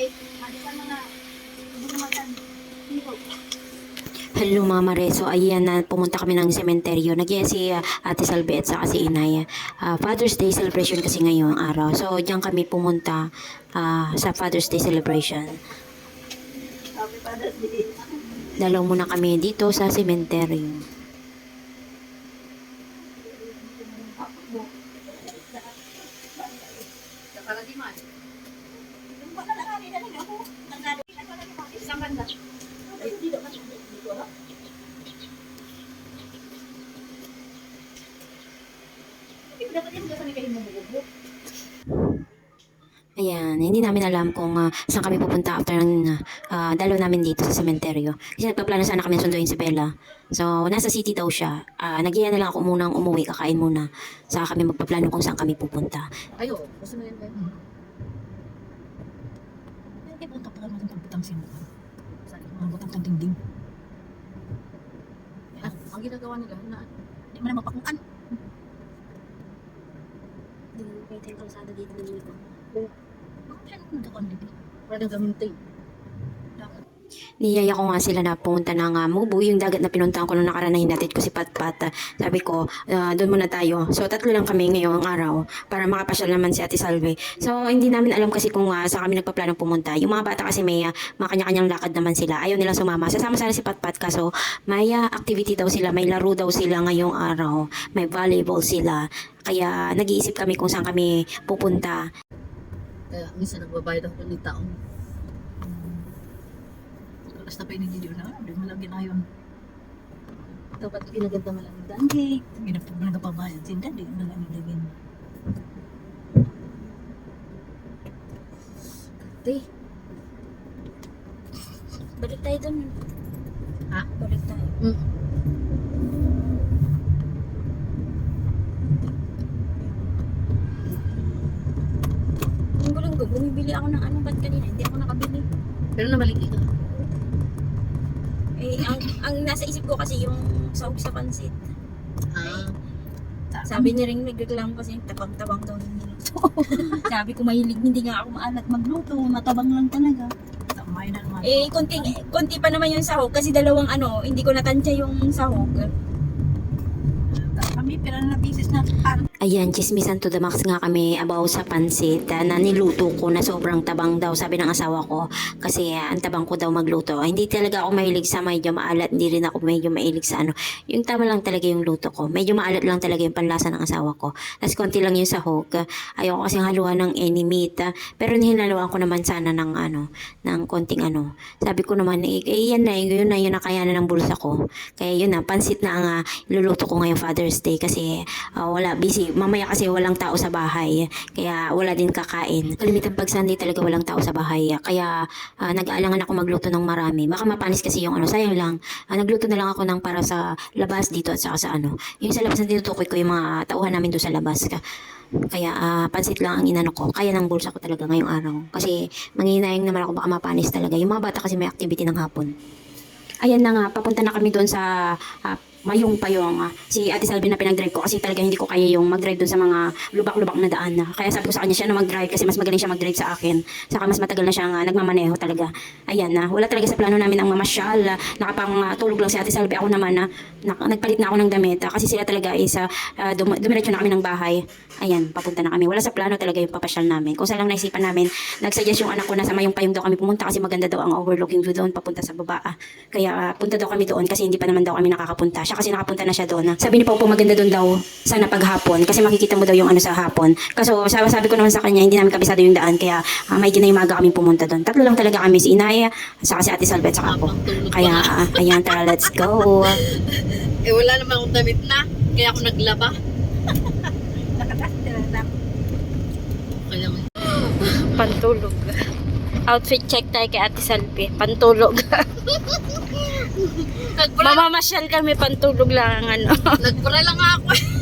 kay ano sa mga bumatan. Hero. Hello mga Mareso, ayan na pumunta kami ng sementeryo. Nagyaya si ah, Ate Salve at saka si Inay. Ah, Father's Day celebration kasi ngayong araw. So diyan kami pumunta ah, sa Father's Day celebration. Happy Father's Day. Dalaw muna kami dito sa sementeryo. Nakalagiman. Yung baka nakani na lang ako. Nagdado. Isang banda. Ay, dito ka. Dito ha. Hindi dapat yung gasa ni kayo mabubugbog. Ayan, hindi namin alam kung ah, saan kami pupunta after ng uh, dalaw namin dito sa sementeryo. Kasi nagpaplano sana kami sunduin si Bella. So, nasa city daw siya. Uh, Nagiya na lang ako munang umuwi, kakain muna. Saka kami magpaplano kung saan kami pupunta. Ayo, gusto mo yan ba? Hindi ba kapag natin pagbutang sinukan? Mga butang kang dingding. Ah, ang ginagawa nila na Hindi mo na mapakuan. Pwede yung kalsada dito ng dito. Bakit siya nagkakuan dito? parang gaminti. Niyaya ko nga sila na pumunta ng uh, Mubu, yung dagat na pinuntahan ko nung nakaraan na hinatid ko si Patpat. Ah, sabi ko, ah, doon muna tayo. So, tatlo lang kami ngayong araw para makapasyal naman si Ate Salve. So, hindi namin alam kasi kung uh, saan kami nagpaplano pumunta. Yung mga bata kasi may uh, mga kanya-kanyang lakad naman sila. Ayaw nila sumama. Sasama sana si Patpat kaso may ah, activity daw sila, may laro daw sila ngayong araw. May volleyball sila. Kaya nag-iisip kami kung saan kami pupunta. Kaya minsan nagbabayad ako ng taon. Basta pa inididyo na, hindi mo lang ginayon. Dapat ginaganda mo lang yung daan gate. Hindi na nagpapabayad sinda, di mo lang inidagin. Te, Balik tayo doon. Ha? Balik tayo. mm. Linggo-linggo, bumibili ako ng ano, ba't kanina? Hindi ako nakabili. pero namaliki ka. Eh, ang, ang nasa isip ko kasi yung sahog sa pansit. Ah, Sabi niya rin nagreklamo kasi tabang-tabang daw yung niluto. Sabi ko mahilig, hindi nga ako maalat magluto, matabang lang talaga. Tamay na naman. Eh, konti, konti pa naman yung sahog kasi dalawang ano, hindi ko natansya yung sahog. Pero na bisis na ar. Ayan, chismisan to the max nga kami about sa pansit ah, na niluto ko na sobrang tabang daw, sabi ng asawa ko. Kasi ah, ang tabang ko daw magluto. Ah, hindi talaga ako mahilig sa medyo maalat, hindi rin ako medyo mahilig sa ano. Yung tama lang talaga yung luto ko. Medyo maalat lang talaga yung panlasa ng asawa ko. Tapos konti lang yung sahog. Ah, Ayoko kasi haluan ng any meat. ah. Pero hinaluan ko naman sana ng ano, ng konting ano. Sabi ko naman, eh, eh yan na, yun na, yun na kayanan ng bulsa ko. Kaya yun na, pansit na ang ah, iluluto ko ngayong Father's Day kasi ah, wala, busy. Mamaya kasi walang tao sa bahay. Kaya wala din kakain. Kalimitan pag Sunday talaga walang tao sa bahay. Kaya ah, nag-aalangan ako magluto ng marami. Baka mapanis kasi yung ano, sayang lang. Ah, nagluto na lang ako ng para sa labas dito at saka sa ano. Yung sa labas na tinutukoy ko yung mga tauhan namin doon sa labas. Ka- kaya ah, pansit lang ang inano ko. Kaya ng bulsa ko talaga ngayong araw. Kasi manginayang naman ako baka mapanis talaga. Yung mga bata kasi may activity ng hapon. Ayan na nga, papunta na kami doon sa ah, Mayong Payong. ah. si Ate Salvi na pinag-drive ko kasi talaga hindi ko kaya yung mag-drive doon sa mga lubak-lubak na daan. na. Kaya sabi ko sa kanya siya na mag-drive kasi mas magaling siya mag-drive sa akin. Saka mas matagal na siyang ah, nagmamaneho talaga. Ayan na, wala talaga sa plano namin ang mamasyal. ah, nakapang ah, tulog lang si Ate Salvi. Ako naman na nagpalit na ako ng damit ah, kasi sila talaga is uh, dum- dumiretso na kami ng bahay. Ayan, papunta na kami. Wala sa plano talaga yung papasyal namin. Kung saan lang naisipan namin, nagsuggest yung anak ko na sa Mayong Payong daw kami pumunta kasi maganda daw ang overlooking view doon papunta sa baba. ah. Kaya ah, punta daw kami doon kasi hindi pa naman daw kami nakakapunta. Siya kasi nakapunta na siya doon. Sabi ni Pau maganda doon daw sana paghapon kasi makikita mo daw yung ano sa hapon. Kaso sabi, sabi ko naman sa kanya, hindi namin kabisado yung daan kaya uh, may ginayumaga kami pumunta doon. Tatlo lang talaga kami, si Inay, saka si Ate Salvet, saka ako. Kaya, ah, ayan, tara, let's go. eh wala naman akong damit na. Kaya ako naglaba. Pantulog. Outfit check tayo kay Ate Salvi. Pantulog. Nagbra, Mamamasyal kami, pantulog lang ang ano. nagbra lang ako.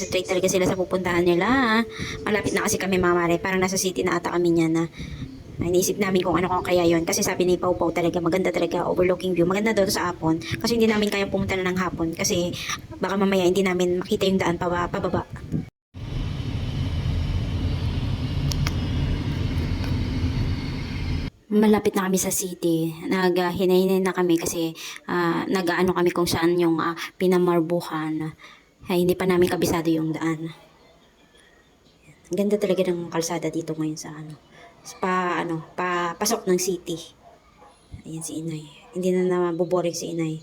Concentrate talaga sila sa pupuntahan nila. Malapit na kasi kami mga mare. Parang nasa city na ata kami niyan na Naisip namin kung ano kung kaya yon kasi sabi ni Pau talaga maganda talaga overlooking view maganda daw sa hapon kasi hindi namin kaya pumunta na ng hapon kasi baka mamaya hindi namin makita yung daan paba, pababa malapit na kami sa city. Naghinay na kami kasi ah, nag-ano kami kung saan yung ah, pinamarbuhan. Ay, hindi pa namin kabisado yung daan. Ang ganda talaga ng kalsada dito ngayon sa ano. Pa, ano, pa, pasok ng city. Ayan si Inay. Hindi na nabuboring si Inay.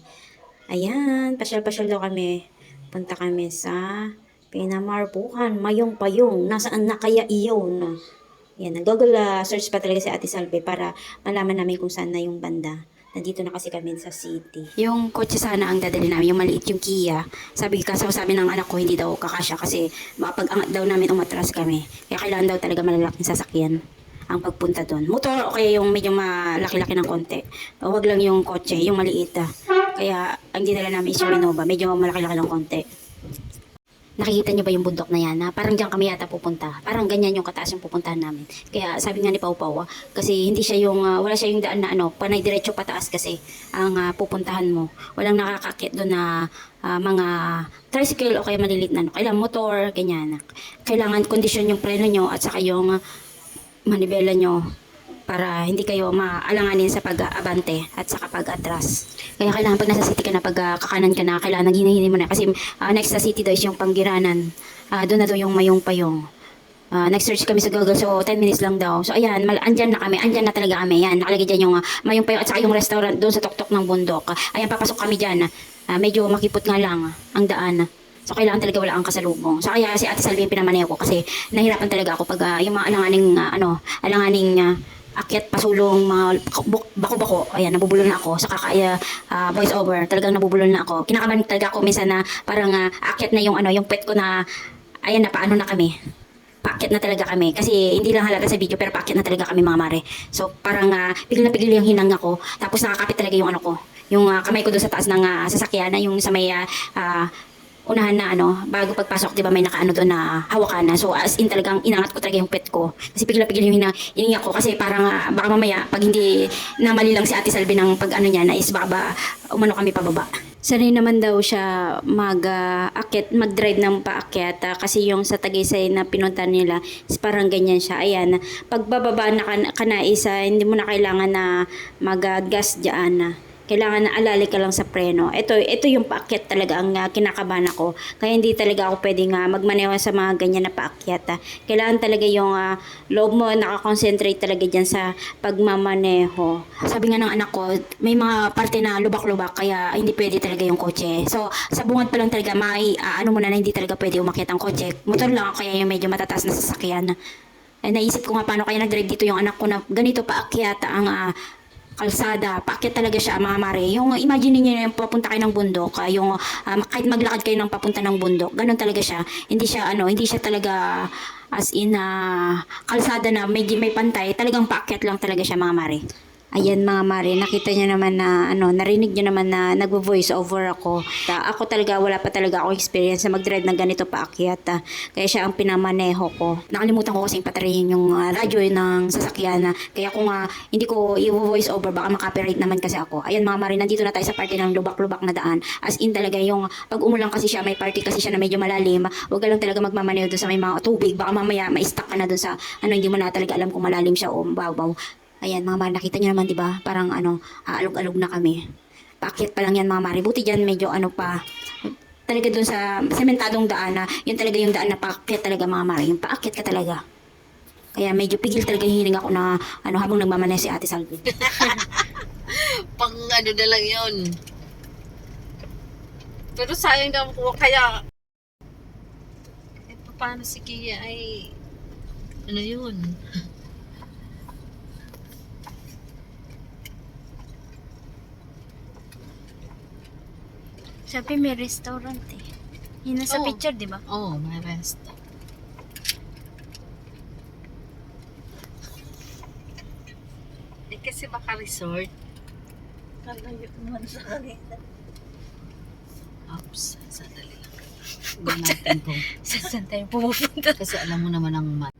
Ayan, pasyal-pasyal daw kami. Punta kami sa Pinamarbuhan, Mayong Payong. Nasaan na kaya iyon? Yan, nag-google ah, search pa talaga si Ate Salve para malaman namin kung saan na yung banda. Nandito na kasi kami sa city. Yung kotse sana ang dadali namin, yung maliit yung Kia. Sabi kasi sabi ng anak ko, hindi daw kakasya kasi pag angat daw namin umatras kami. Kaya kailangan daw talaga malalaking sasakyan ang pagpunta doon. Motor o kaya yung medyo malaki-laki ng konti. O, wag lang yung kotse, yung maliit. ah. Kaya ang dinala namin is yung Innova, medyo malaki-laki ng konti. Nakikita niyo ba yung bundok na yan? Na parang diyan kami yata pupunta. Parang ganyan yung kataas yung pupuntahan namin. Kaya sabi nga ni Pau Pau, ah, kasi hindi siya yung, ah, wala siya yung daan na ano, panay diretso pataas kasi ang ah, pupuntahan mo. Walang nakakakit doon na ah, mga tricycle o kaya malilit na ano. Kailangan motor, ganyan. Kailangan kondisyon yung preno nyo at saka yung ah, manibela nyo para hindi kayo maalanganin sa pag-abante at sa pag-atras. Kaya kailangan pag nasa city ka na, pag ah, kakanan ka na, kailangan naghihintay mo na. Kasi ah, next sa city daw is yung panggiranan. Ah, doon na daw yung mayong payong. Ah, nag-search kami sa Google, so 10 minutes lang daw. So ayan, mal andyan na kami, andyan na talaga kami. Yan, nakalagay dyan yung uh, mayong payong at saka yung restaurant doon sa tuktok ng bundok. Ah, ayan, papasok kami dyan. Ah, medyo makipot nga lang ang daan. So, kailangan talaga wala ang kasalubong. So, kaya si Ate Salvi yung pinamaneho ko kasi nahirapan talaga ako pag ah, yung mga alanganing, ah, ano, alanganing ah, akyat pasulong mga bak- bako-bako. Ayan nabubulol na ako. Sa kakaya ah, voice over talagang nabubulol na ako. Kinakabahan talaga ako minsan na parang ah, akyat na yung ano yung pet ko na ayan na paano na kami. Paakyat na talaga kami. Kasi hindi lang halata sa video pero paakyat na talaga kami mga mare. So parang uh, pigil na pigil yung hinanga ko tapos nakakapit talaga yung ano ko. Yung ah, kamay ko doon sa taas ng ah, sasakyan na yung sa may ah, ah, unahan na ano, bago pagpasok, di ba may nakaano doon na hawakan na. So as in talagang inangat ko talaga yung pet ko. Kasi pigla-pigil yung hina, ininga ko kasi parang ah, baka mamaya pag hindi na mali lang si Ate Salvi ng pag ano niya na is baka ba umano kami pababa. Sanay naman daw siya mag-akit, mag-drive ng paakyat ah, kasi yung sa Tagaysay na pinunta nila is parang ganyan siya. Ayan, pagbababa na ka, ka na isa, hindi mo na kailangan na mag-gas dyan na kailangan na alali ka lang sa preno. Ito, ito yung paakyat talaga ang uh, kinakabahan ako. Kaya hindi talaga ako pwedeng uh, magmaneho sa mga ganyan na paakyat. ah. Kailangan talaga yung ah, loob mo nakakonsentrate talaga dyan sa pagmamaneho. Sabi nga ng anak ko, may mga parte na lubak-lubak kaya hindi pwede talaga yung kotse. So, sa bungad pa lang talaga, may ah, ano mo na hindi talaga pwede umakyat ang kotse. Motor lang kaya yung medyo matataas na sasakyan. Ay, naisip ko nga paano kaya nag-drive dito yung anak ko na ganito paakyat ang ah, kalsada, paakyat talaga siya mga mare. Yung uh, imagine niyo yung papunta kayo ng bundok, ah, yung um, kahit maglakad kayo ng papunta ng bundok, ganun talaga siya. Hindi siya ano, hindi siya talaga as in ah, kalsada na may may pantay, talagang paakyat lang talaga siya mga mare. Ayan mga mare, nakita niyo naman na ano, narinig niyo naman na nagvo-voice over ako. Ta- ako talaga wala pa talaga ako experience na mag-drive ng ganito paakyat. ah. Kaya siya ang pinamaneho ko. Nakalimutan ko kasing patarayin yung ah, radyo ng sasakyan na kaya kung ah, hindi ko i-voice over baka makapirate naman kasi ako. Ayan mga mare, nandito na tayo sa parte ng lubak-lubak na daan. As in talaga yung pag umulang kasi siya, may party kasi siya na medyo malalim. Huwag lang talaga magmamaneho doon sa may mga tubig. Baka mamaya ma-stuck ka na doon sa ano hindi mo na talaga alam kung malalim siya o baw-baw. Ayan mga mare, nakita niyo naman 'di ba? Parang ano, aalog-alog na kami. Paakyat pa lang yan mga mare. Buti dyan medyo ano pa, talaga dun sa sementadong daan na, yun talaga yung daan na paakyat talaga mga mare. Yung paakyat ka talaga. Kaya medyo pigil talaga yung hiling ako na ano habang nagmamaneho si Ate Salvi. Pang ano na lang yun. Pero sayang daw ko kaya... Eh, paano si Kia ay... Ano yun? Sabi may restaurant eh. Yun nasa Oo. picture, di ba? Oh, may rest. Eh, kasi baka resort. Kalayo naman sa kanila. Oops, sandali lang. Tignan natin kung Saan tayo pumupunta? kasi alam mo naman ang mat.